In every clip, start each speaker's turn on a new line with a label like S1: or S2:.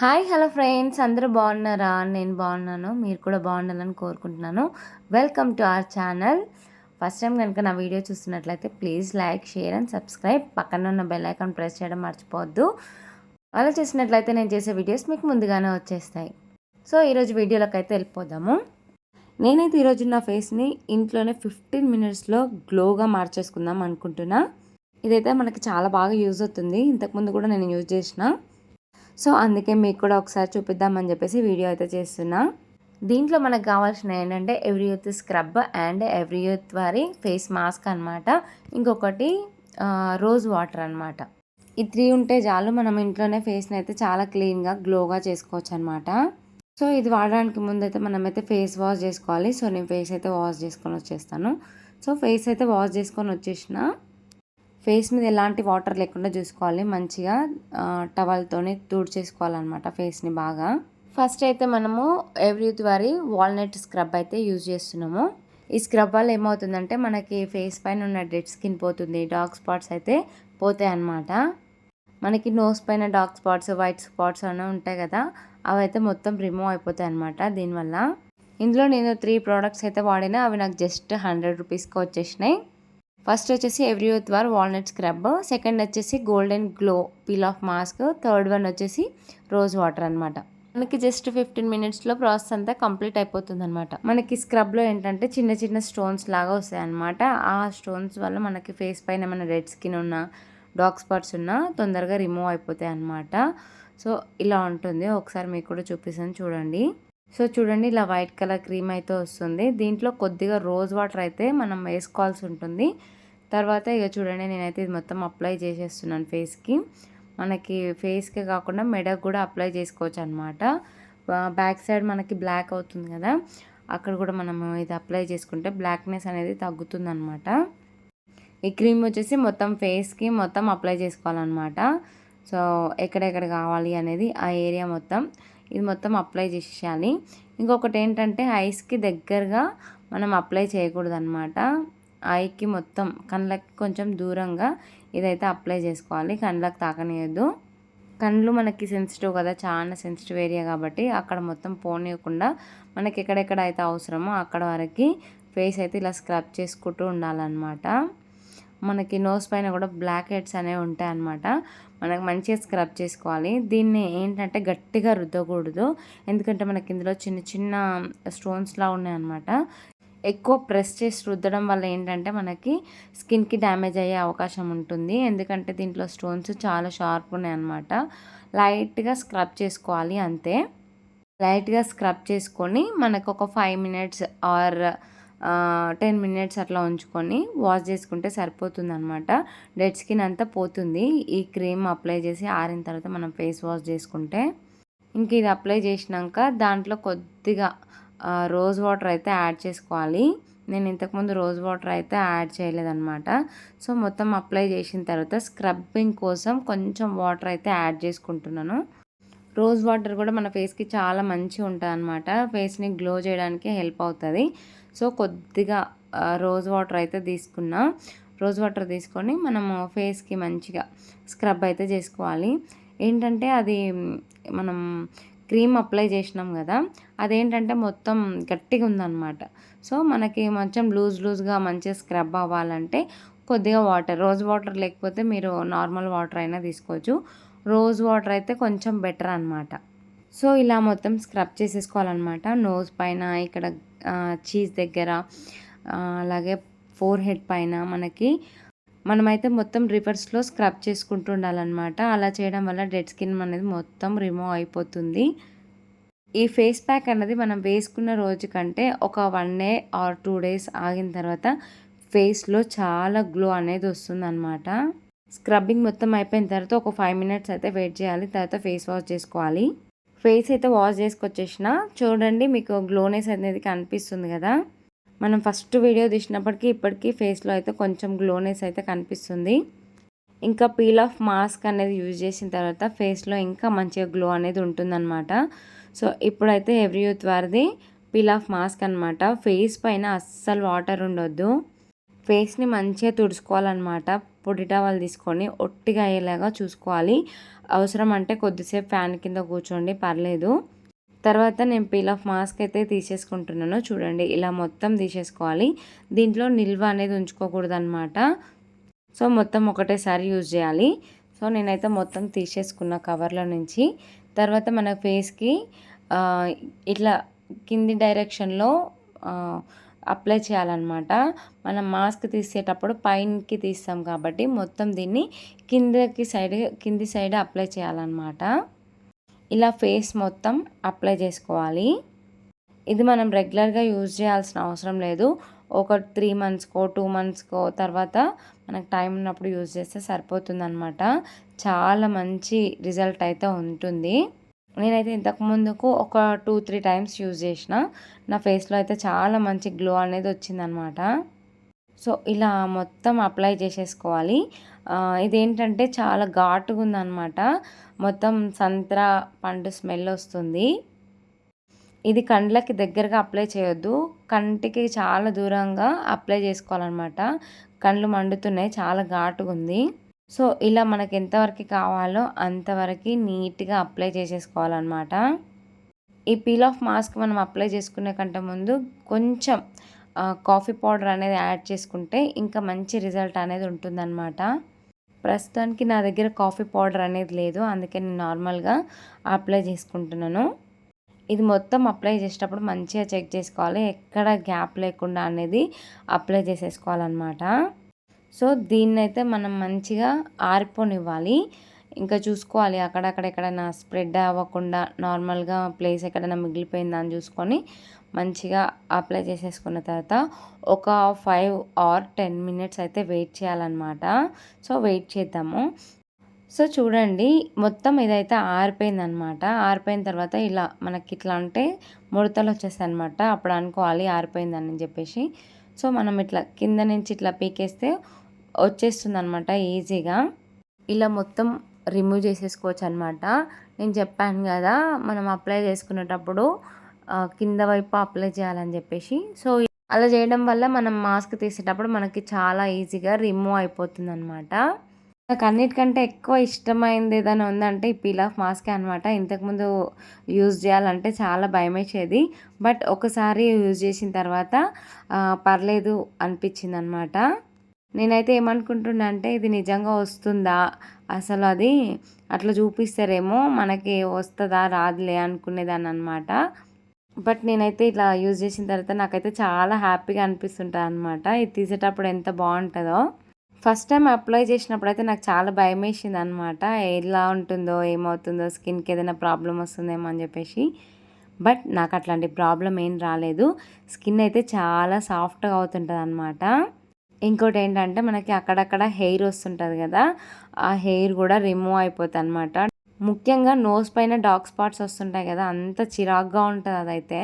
S1: Hi hello friends. అందరూ బాగున్నారా? నేను బాగున్నాను. మీరు కూడా బాగుండాలని కోరుకుంటున్నాను. Welcome to our channel. First time కనుక నా వీడియో చూస్తున్నట్లయితే please like share and subscribe. పక్కన ఉన్న బెల్ ఐకాన్ ప్రెస్ చేయడం మర్చిపోవద్దు. అలా చేసినట్లయితే నేను చేసే వీడియోస్ మీకు ముందుగానే వచ్చేస్తాయి. సో ఈరోజు వీడియోలోకి అయితే వెళ్ళిపోదాము. నేనైతే ఈరోజు నా ఫేస్ని ఇంట్లోనే ఫిఫ్టీన్ మినిట్స్లో గ్లోగా మార్చేసుకుందాం అనుకుంటున్నా. ఇదైతే మనకి చాలా బాగా యూజ్ అవుతుంది. ఇంతకుముందు కూడా నేను యూజ్ చేసిన. సో అందుకే మీకు కూడా ఒకసారి చూపిద్దామని చెప్పేసి వీడియో అయితే చేస్తున్నా. దీంట్లో మనకు కావాల్సిన ఏంటంటే Everyuth scrub and Everyuth వారి ఫేస్ మాస్క్ అనమాట ఇంకొకటి రోజ్ వాటర్ అనమాట ఈ త్రీ ఉంటే చాలు మనం ఇంట్లోనే ఫేస్ని అయితే చాలా క్లీన్గా గ్లోగా చేసుకోవచ్చు అనమాట సో ఇది వాడడానికి ముందైతే మనమైతే ఫేస్ వాష్ చేసుకోవాలి. సో నేను ఫేస్ అయితే వాష్ చేసుకొని వచ్చేస్తాను. సో ఫేస్ అయితే వాష్ చేసుకొని వచ్చేసిన ఫేస్ మీద ఎలాంటి వాటర్ లేకుండా చూసుకోవాలి. మంచిగా టవల్తోని చేసుకోవాలన్నమాట ఫేస్ని బాగా. ఫస్ట్ అయితే మనము ఎవ్రీ వారి వాల్నట్ స్క్రబ్ అయితే యూజ్ చేస్తున్నాము. ఈ స్క్రబ్ వల్ల ఏమవుతుందంటే మనకి ఫేస్ పైన ఉన్న డెడ్ స్కిన్ పోతుంది. డార్క్ స్పాట్స్ అయితే పోతాయి అన్నమాట మనకి నోస్ పైన డార్క్ స్పాట్స్ వైట్ స్పాట్స్ అనే ఉంటాయి కదా అవి అయితే మొత్తం రిమూవ్ అయిపోతాయి అనమాట దీనివల్ల. ఇందులో నేను త్రీ ప్రోడక్ట్స్ అయితే వాడినా అవి నాకు జస్ట్ హండ్రెడ్ రూపీస్కి వచ్చేసినాయి. ఫస్ట్ వచ్చేసి ఎవ్రీ యూత్ వార్ వాల్నట్ స్క్రబ్. సెకండ్ వచ్చేసి golden glow peel off mask. Third one వచ్చేసి రోజ్ వాటర్ అనమాట మనకి జస్ట్ ఫిఫ్టీన్ మినిట్స్లో ప్రాసెస్ అంతా కంప్లీట్ అయిపోతుంది అనమాట మనకి స్క్రబ్లో ఏంటంటే చిన్న చిన్న స్టోన్స్ లాగా వస్తాయి అనమాట ఆ స్టోన్స్ వల్ల మనకి ఫేస్ పైన ఏమైనా రెడ్ స్కిన్ ఉన్న డార్క్ స్పాట్స్ ఉన్న తొందరగా రిమూవ్ అయిపోతాయి అనమాట సో ఇలా ఉంటుంది. ఒకసారి మీకు కూడా చూపిస్తాను చూడండి. సో చూడండి ఇలా వైట్ కలర్ క్రీమ్ అయితే వస్తుంది. దీంట్లో కొద్దిగా రోజ్ వాటర్ అయితే మనం వేసుకోవాల్సి ఉంటుంది. తర్వాత ఇక చూడండి నేనైతే ఇది మొత్తం అప్లై చేసేస్తున్నాను ఫేస్కి మనకి ఫేస్కి కాకుండా మెడకు కూడా అప్లై చేసుకోవచ్చు అనమాట బ్యాక్ సైడ్ మనకి బ్లాక్ అవుతుంది కదా అక్కడ కూడా మనం ఇది అప్లై చేసుకుంటే బ్లాక్నెస్ అనేది తగ్గుతుంది అనమాట ఈ క్రీమ్ వచ్చేసి మొత్తం ఫేస్కి మొత్తం అప్లై చేసుకోవాలన్నమాట. సో ఎక్కడెక్కడ కావాలి అనేది ఆ ఏరియా మొత్తం ఇది మొత్తం అప్లై చేసేయాలి. ఇంకొకటి ఏంటంటే ఐస్కి దగ్గరగా మనం అప్లై చేయకూడదు అనమాట ఐకి మొత్తం కళ్ళకి కొంచెం దూరంగా ఇదైతే అప్లై చేసుకోవాలి. కళ్ళకి తాకనియద్దు. కళ్ళు మనకి సెన్సిటివ్ కదా చాలా సెన్సిటివ్ ఏరియా కాబట్టి అక్కడ మొత్తం పోనీయకుండా మనకి ఎక్కడెక్కడ అయితే అవసరమో అక్కడ వరకు ఫేస్ అయితే ఇలా స్క్రబ్ చేసుకుంటూ ఉండాలన్నమాట. మనకి నోస్ పైన కూడా బ్లాక్ హెడ్స్ అనేవి ఉంటాయి అన్నమాట మనకు మంచిగా స్క్రబ్ చేసుకోవాలి. దీన్ని ఏంటంటే గట్టిగా రుద్దకూడదు. ఎందుకంటే మనకి ఇందులో చిన్న చిన్న స్టోన్స్లా ఉన్నాయన్నమాట. ఎక్కువ ప్రెస్ చేసి రుద్దడం వల్ల ఏంటంటే మనకి స్కిన్కి డ్యామేజ్ అయ్యే అవకాశం ఉంటుంది. ఎందుకంటే దీంట్లో స్టోన్స్ చాలా షార్ప్ ఉన్నాయి అనమాట లైట్గా స్క్రబ్ చేసుకోవాలి అంతే. లైట్గా స్క్రబ్ చేసుకొని మనకు ఒక five minutes or ten minutes అట్లా ఉంచుకొని వాష్ చేసుకుంటే సరిపోతుంది అనమాట డెడ్ స్కిన్ అంతా పోతుంది. ఈ క్రీమ్ అప్లై చేసి ఆరిన తర్వాత మనం ఫేస్ వాష్ చేసుకుంటే ఇంక ఇది అప్లై చేసినాక దాంట్లో కొద్దిగా రోజ్ వాటర్ అయితే యాడ్ చేసుకోవాలి. నేను ఇంతకుముందు రోజ్ వాటర్ అయితే యాడ్ చేయలేదన్నమాట. సో మొత్తం అప్లై చేసిన తర్వాత స్క్రబ్బింగ్ కోసం కొంచెం వాటర్ అయితే యాడ్ చేసుకుంటున్నాను. రోజ్ వాటర్ కూడా మన ఫేస్కి చాలా మంచిగా ఉంటుంది అనమాట ఫేస్ని గ్లో చేయడానికి హెల్ప్ అవుతుంది. సో కొద్దిగా రోజ్ వాటర్ అయితే తీసుకున్నా. రోజ్ వాటర్ తీసుకొని మనము ఫేస్కి మంచిగా స్క్రబ్ అయితే చేసుకోవాలి. ఏంటంటే అది మనం క్రీమ్ అప్లై చేసినాం కదా అదేంటంటే మొత్తం గట్టిగా ఉందన్నమాట. సో మనకి కొంచెం లూజ్ లూజ్గా మంచిగా స్క్రబ్ అవ్వాలంటే కొద్దిగా వాటర్ రోజ్ వాటర్ లేకపోతే మీరు నార్మల్ వాటర్ అయినా తీసుకోవచ్చు. రోజ్ వాటర్ అయితే కొంచెం బెటర్ అనమాట సో ఇలా మొత్తం స్క్రబ్ చేసేసుకోవాలన్నమాట. నోజ్ పైన ఇక్కడ చీజ్ దగ్గర అలాగే ఫోర్ హెడ్ పైన మనకి మనమైతే మొత్తం రివర్స్లో స్క్రబ్ చేసుకుంటూ ఉండాలన్నమాట. అలా చేయడం వల్ల డెడ్ స్కిన్ అనేది మొత్తం రిమూవ్ అయిపోతుంది. ఈ ఫేస్ ప్యాక్ అనేది మనం వేసుకున్న రోజు కంటే ఒక one day or two days ఆగిన తర్వాత ఫేస్లో చాలా గ్లో అనేది వస్తుందన్నమాట. స్క్రబ్బింగ్ మొత్తం అయిపోయిన తర్వాత ఒక ఫైవ్ మినిట్స్ అయితే వెయిట్ చేయాలి. తర్వాత ఫేస్ వాష్ చేసుకోవాలి. ఫేస్ అయితే వాష్ చేసుకొచ్చేసిన చూడండి మీకు గ్లోనెస్ అనేది కనిపిస్తుంది కదా. మనం ఫస్ట్ వీడియో తీసినప్పటికీ ఇప్పటికీ ఫేస్లో అయితే కొంచెం గ్లోనెస్ అయితే కనిపిస్తుంది. ఇంకా పీల్ ఆఫ్ మాస్క్ అనేది యూజ్ చేసిన తర్వాత ఫేస్లో ఇంకా మంచిగా గ్లో అనేది ఉంటుందన్నమాట. సో ఇప్పుడైతే ఎవ్రీ యూత్ వారిది పీల్ ఆఫ్ మాస్క్ అనమాట ఫేస్ పైన అస్సలు వాటర్ ఉండొద్దు. ఫేస్ని మంచిగా తుడుచుకోవాలన్నమాట. పొడి టవల్ తీసుకొని ఒట్టిగా అయ్యేలాగా చూసుకోవాలి. అవసరం అంటే కొద్దిసేపు ఫ్యాన్ కింద కూర్చోండి పర్లేదు. తర్వాత నేను పీల్ ఆఫ్ మాస్క్ అయితే తీసేసుకుంటున్నాను. చూడండి ఇలా మొత్తం తీసేసుకోవాలి. దీంట్లో నిల్వ అనేది ఉంచుకోకూడదు అనమాట సో మొత్తం ఒకటేసారి యూజ్ చేయాలి. సో నేనైతే మొత్తం తీసేసుకున్న కవర్లో నుంచి. తర్వాత మన ఫేస్కి ఇట్లా కింది డైరెక్షన్లో అప్లై చేయాలన్నమాట. మనం మాస్క్ తీసేటప్పుడు పైనకి తీస్తాం కాబట్టి మొత్తం దీన్ని కిందకి సైడ్ కింది సైడ్ అప్లై చేయాలన్నమాట. ఇలా ఫేస్ మొత్తం అప్లై చేసుకోవాలి. ఇది మనం రెగ్యులర్గా యూజ్ చేయాల్సిన అవసరం లేదు. ఒక త్రీ మంత్స్కో టూ మంత్స్కో తర్వాత మనకు టైం ఉన్నప్పుడు యూజ్ చేస్తే సరిపోతుందనమాట చాలా మంచి రిజల్ట్ అయితే ఉంటుంది. నేనైతే ఇంతకు ముందుకు ఒక టూ త్రీ టైమ్స్ యూజ్ చేసిన. నా ఫేస్లో అయితే చాలా మంచి గ్లో అనేది వచ్చిందనమాట సో ఇలా మొత్తం అప్లై చేసేసుకోవాలి. ఇదేంటంటే చాలా ఘాటుగా ఉందన్నమాట. మొత్తం సంత్రా పండు స్మెల్ వస్తుంది. ఇది కండ్లకి దగ్గరగా అప్లై చేయొద్దు. కంటికి చాలా దూరంగా అప్లై చేసుకోవాలన్నమాట. కండ్లు మండుతున్నాయి చాలా ఘాటుగా ఉంది. సో ఇలా మనకి ఎంతవరకు కావాలో అంతవరకు నీట్గా అప్లై చేసేసుకోవాలన్నమాట. ఈ పీల్ ఆఫ్ మాస్క్ మనం అప్లై చేసుకునే కంటే ముందు కొంచెం కాఫీ పౌడర్ అనేది యాడ్ చేసుకుంటే ఇంకా మంచి రిజల్ట్ అనేది ఉంటుందన్నమాట. ప్రస్తుతానికి నా దగ్గర కాఫీ పౌడర్ అనేది లేదు. అందుకే నేను నార్మల్గా అప్లై చేసుకుంటున్నాను. ఇది మొత్తం అప్లై చేసేటప్పుడు మంచిగా చెక్ చేసుకోవాలి. ఎక్కడ గ్యాప్ లేకుండా అనేది అప్లై చేసేసుకోవాలన్నమాట. సో దీన్నైతే మనం మంచిగా ఆరిపోనివ్వాలి. ఇంకా చూసుకోవాలి. అక్కడక్కడ ఎక్కడైనా స్ప్రెడ్ అవ్వకుండా నార్మల్గా ప్లేస్ ఎక్కడైనా మిగిలిపోయిందా అని చూసుకొని మంచిగా అప్లై చేసేసుకున్న తర్వాత ఒక ఫైవ్ ఆర్ టెన్ మినిట్స్ అయితే వెయిట్ చేయాలన్నమాట. సో వెయిట్ చేద్దాము. సో చూడండి. మొత్తం ఇదైతే ఆరిపోయిందనమాట ఆరిపోయిన తర్వాత ఇలా మనకి ఇట్లా అంటే ముడతలు వచ్చేస్తాయి అనమాట అప్పుడు అనుకోవాలి ఆరిపోయిందని చెప్పేసి. సో మనం ఇట్లా కింద నుంచి ఇట్లా పీకేస్తే వచ్చేస్తుంది అనమాట ఈజీగా. ఇలా మొత్తం రిమూవ్ చేసేసుకోవచ్చు అనమాట నేను చెప్పాను కదా మనం అప్లై చేసుకునేటప్పుడు కింద వైపు అప్లై చేయాలని చెప్పేసి. సో అలా చేయడం వల్ల మనం మాస్క్ తీసేటప్పుడు మనకి చాలా ఈజీగా రిమూవ్ అయిపోతుంది అనమాట నాకు అన్నిటికంటే ఎక్కువ ఇష్టమైంది ఏదైనా ఉందంటే ఈ పీల్ ఆఫ్ మాస్కే అనమాట ఇంతకుముందు యూజ్ చేయాలంటే చాలా భయమేసేది. బట్ ఒకసారి యూజ్ చేసిన తర్వాత పర్లేదు అనిపించింది అనమాట నేనైతే ఏమనుకుంటున్నా అంటే ఇది నిజంగా వస్తుందా? అసలు అది అట్లా చూపిస్తారేమో మనకి వస్తుందా రాదులే అనుకునేదాన్ని అనమాట బట్ నేనైతే ఇట్లా యూజ్ చేసిన తర్వాత నాకైతే చాలా హ్యాపీగా అనిపిస్తుంటుంది అనమాట ఇది తీసేటప్పుడు ఎంత బాగుంటుందో. ఫస్ట్ టైం అప్లై చేసినప్పుడు అయితే నాకు చాలా భయం వేసింది అనమాట ఎలా ఉంటుందో ఏమవుతుందో స్కిన్కి ఏదైనా ప్రాబ్లం వస్తుందేమో అని చెప్పేసి. బట్ నాకు అట్లాంటి ప్రాబ్లం ఏం రాలేదు. స్కిన్ అయితే చాలా సాఫ్ట్గా అవుతుంటుంది అనమాట ఇంకోటి ఏంటంటే మనకి అక్కడక్కడ హెయిర్ వస్తుంటుంది కదా ఆ హెయిర్ కూడా రిమూవ్ అయిపోతుంది అనమాట ముఖ్యంగా నోస్ పైన డార్క్ స్పాట్స్ వస్తుంటాయి కదా అంత చిరాగ్గా ఉంటుంది అదైతే.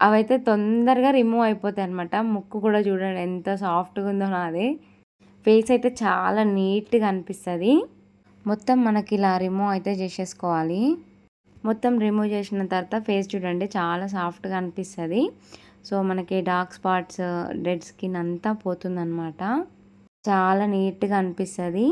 S1: అవైతే తొందరగా రిమూవ్ అయిపోతాయి అనమాట ముక్కు కూడా చూడండి ఎంత సాఫ్ట్గా ఉందో నాది. ఫేస్ అయితే చాలా నీట్గా అనిపిస్తుంది. మొత్తం మనకి ఇలా రిమూవ్ అయితే చేసేసుకోవాలి. మొత్తం రిమూవ్ చేసిన తర్వాత ఫేస్ చూడండి చాలా సాఫ్ట్గా అనిపిస్తుంది. సో మనకి డార్క్ స్పాట్స్ డెడ్ స్కిన్ అంతా పోతుందన్నమాట. చాలా నీట్గా అనిపిస్తుంది.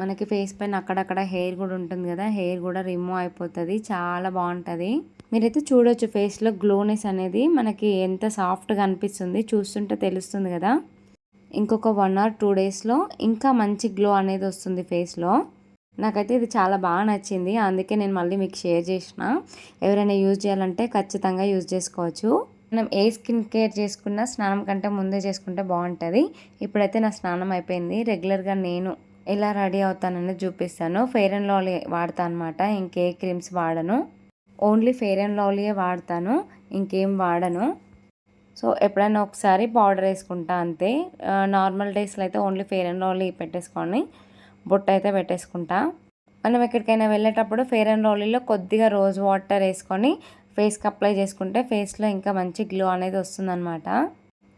S1: మనకి ఫేస్ పైన అక్కడక్కడ హెయిర్ కూడా ఉంటుంది కదా హెయిర్ కూడా రిమూవ్ అయిపోతుంది. చాలా బాగుంటుంది. మీరైతే చూడొచ్చు ఫేస్లో గ్లోనెస్ అనేది మనకి ఎంత సాఫ్ట్గా అనిపిస్తుంది. చూస్తుంటే తెలుస్తుంది కదా. ఇంకొక వన్ ఆర్ టూ డేస్లో ఇంకా మంచి గ్లో అనేది వస్తుంది ఫేస్లో నాకైతే ఇది చాలా బాగా నచ్చింది. అందుకే నేను మళ్ళీ మీకు షేర్ చేసిన. ఎవరైనా యూజ్ చేయాలంటే ఖచ్చితంగా యూజ్ చేసుకోవచ్చు. మనం ఏ స్కిన్ కేర్ చేసుకున్నా స్నానం కంటే ముందే చేసుకుంటే బాగుంటుంది. ఇప్పుడైతే నా స్నానం అయిపోయింది. రెగ్యులర్గా నేను ఎలా రెడీ అవుతానని చూపిస్తాను. ఫెయిర్ అండ్ లవ్లీ వాడతాను అనమాట ఇంకే క్రీమ్స్ వాడను. ఓన్లీ ఫెయిర్ అండ్ లవ్లీయే వాడతాను. ఇంకేం వాడను. సో ఎప్పుడైనా ఒకసారి పౌడర్ వేసుకుంటా అంతే. నార్మల్ డేస్లో అయితే ఓన్లీ ఫెయిర్ అండ్ లవ్లీ పెట్టేసుకొని బొట్టు అయితే పెట్టేసుకుంటా. మనం ఎక్కడికైనా వెళ్ళేటప్పుడు ఫెయిర్ అండ్ లవ్లీలో కొద్దిగా రోజ్ వాటర్ వేసుకొని ఫేస్కి అప్లై చేసుకుంటే ఫేస్లో ఇంకా మంచి గ్లో అనేది వస్తుందన్నమాట.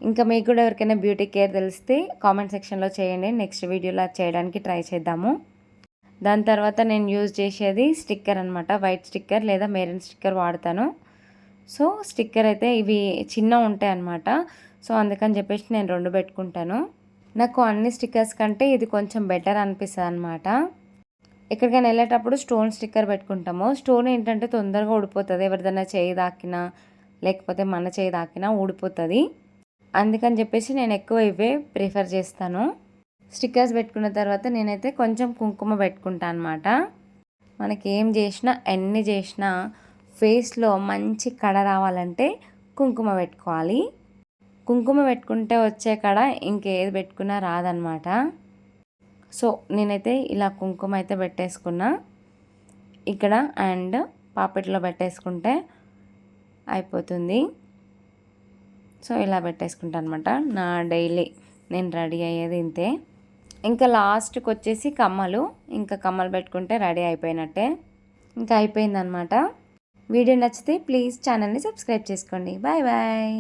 S1: ఇంకా మీకు కూడా ఎవరికైనా బ్యూటీ కేర్ తెలిస్తే కామెంట్ సెక్షన్లో చేయండి. నెక్స్ట్ వీడియోలో చేయడానికి ట్రై చేద్దాము. దాని తర్వాత నేను యూజ్ చేసేది స్టిక్కర్ అనమాట వైట్ స్టిక్కర్ లేదా మెరూన్ స్టిక్కర్ వాడతాను. సో స్టిక్కర్ అయితే ఇవి చిన్న ఉంటాయి అనమాట సో అందుకని చెప్పేసి నేను రెండు పెట్టుకుంటాను. నాకు అన్ని స్టిక్కర్స్ కంటే ఇది కొంచెం బెటర్ అనిపిస్తుంది అనమాట ఎక్కడికైనా వెళ్ళేటప్పుడు స్టోన్ స్టిక్కర్ పెట్టుకుంటాము. స్టోన్ ఏంటంటే తొందరగా ఊడిపోతుంది. ఎవరిదైనా చేయి దాకినా లేకపోతే మన చేయి దాకినా ఊడిపోతుంది. అందుకని చెప్పేసి నేను ఎక్కువ ఇవే ప్రిఫర్ చేస్తాను. స్టిక్కర్స్ పెట్టుకున్న తర్వాత నేనైతే కొంచెం కుంకుమ పెట్టుకుంటాను అనమాట మనకి ఏం చేసినా ఎన్ని చేసినా ఫేస్లో మంచి కడ రావాలంటే కుంకుమ పెట్టుకోవాలి. కుంకుమ పెట్టుకుంటే వచ్చే కడ ఇంకేది పెట్టుకున్నా రాదనమాట సో నేనైతే ఇలా కుంకుమ అయితే పెట్టేసుకున్నా. ఇక్కడ అండ్ పాపెట్లో పెట్టేసుకుంటే అయిపోతుంది. సో ఇలా పెట్టేసుకుంటా అనమాట నా డైలీ నేను రెడీ అయ్యేది ఇంతే. ఇంకా లాస్ట్కి వచ్చేసి కమ్మలు. ఇంకా కమ్మలు పెట్టుకుంటే రెడీ అయిపోయినట్టే. ఇంకా అయిపోయిందనమాట వీడియో నచ్చితే ప్లీజ్ ఛానల్ని సబ్స్క్రైబ్ చేసుకోండి. Bye bye.